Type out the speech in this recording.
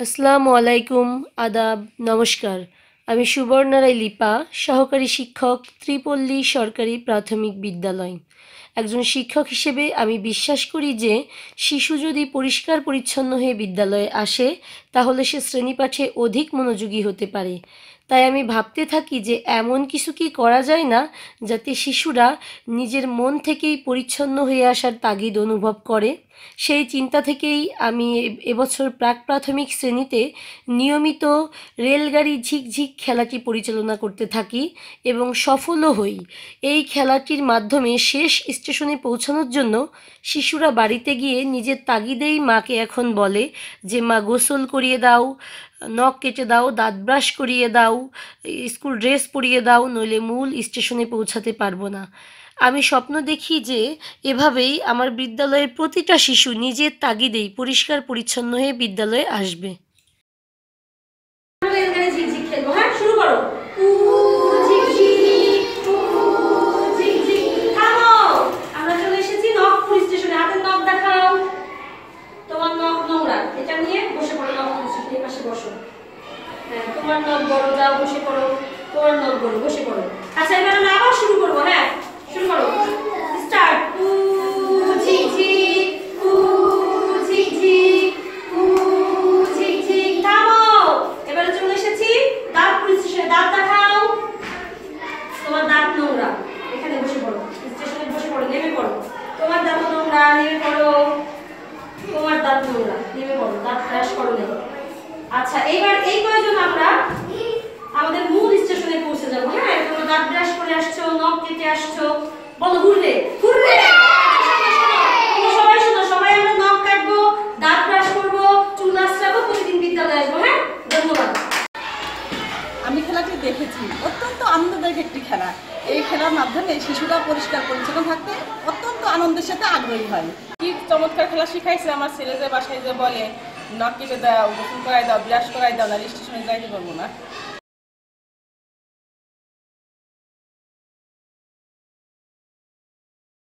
আসসালামু আলাইকুম, আদাব, নমস্কার। আমি সুবর্ণারায় লিপা, সহকারী শিক্ষক, ত্রিপল্লী সরকারি প্রাথমিক বিদ্যালয়। একজন শিক্ষক হিসেবে আমি বিশ্বাস করি যে, শিশু যদি পরিষ্কার পরিচ্ছন্ন হয়ে বিদ্যালয়ে আসে, তাহলে সে শ্রেণীপাঠে অধিক মনোযোগী হতে পারে। তাই আমি ভাবতে থাকি যে এমন কিছু কি করা যায় না যাতে শিশুরা নিজের মন থেকেই পরিচ্ছন্ন হয়ে আসার তাগিদ অনুভব করে। সেই চিন্তা থেকেই আমি এবছর প্রাক প্রাথমিক শ্রেণীতে নিয়মিত রেলগাড়ি ঝিকঝিক খেলাটি পরিচালনা করতে থাকি এবং সফলও হই। এই খেলাটির মাধ্যমে শেষ স্টেশনে পৌঁছানোর জন্য শিশুরা বাড়িতে গিয়ে নিজের তাগিদেই মাকে এখন বলে যে, মা, গোসল করিয়ে দাও নখ কেটে দাও, দাঁত ব্রাশ করিয়ে দাও স্কুল ড্রেস পরিয়ে দাও, নইলে মূল স্টেশনে পৌঁছাতে পারব না। আমি স্বপ্ন দেখি যে এভাবেই আমার বিদ্যালয়ের প্রতিটা শিশু নিজের তাগিদেই পরিষ্কার পরিচ্ছন্ন হয়ে বিদ্যালয়ে আসবে। হ্যাঁ? শুরু করো। হ্যাঁ তোমার নখ বড় দাও বসে পড়ো। তোমার নখ বড়, বসে পড়ো। আচ্ছা এবার আমরা আবার শুরু করব হ্যাঁ? শুরু করো। স্টার্ট দাঁত দেখাও। তোমার দাঁত নোংরা। এখানে বসে পড়ো। স্টেশনে বসে পড়ো, নেমে পড়ো। তোমার দাঁত নোংরা, নেমে পড়ো। তোমার দাঁত নোংরা, নেমে পড়ো। দাঁত ব্রাশ করো নেমে আচ্ছা এইবার এই কয়জন আমরা আমাদের মূল স্টেশনে পৌঁছে যাব? হ্যাঁ তোমরা দাঁত ব্রাশ করে আসছো নখ কেটে আসছো। বলো সবাই শোনো সবাই আমরা নখ কাটবো দাঁত ব্রাশ করব চুল প্রতিদিন বিদ্যালয়ে আসব হ্যাঁ? ধন্যবাদ। আমি খেলাটি দেখেছি। অত্যন্ত আনন্দদায়ক একটি খেলা। এই খেলার মাধ্যমে শিশুরা পরিষ্কার পরিচ্ছন্ন থাকতে অত্যন্ত আনন্দের সাথে আগ্রহী হয়। কি চমৎকার খেলা শিখাইছে আমার ছেলে যে বাসায় যে বলে। নখ কেটে দাও গোসল করাই দাও ব্রাশ করাই দাও না স্টেশনে যাইতে পারব না।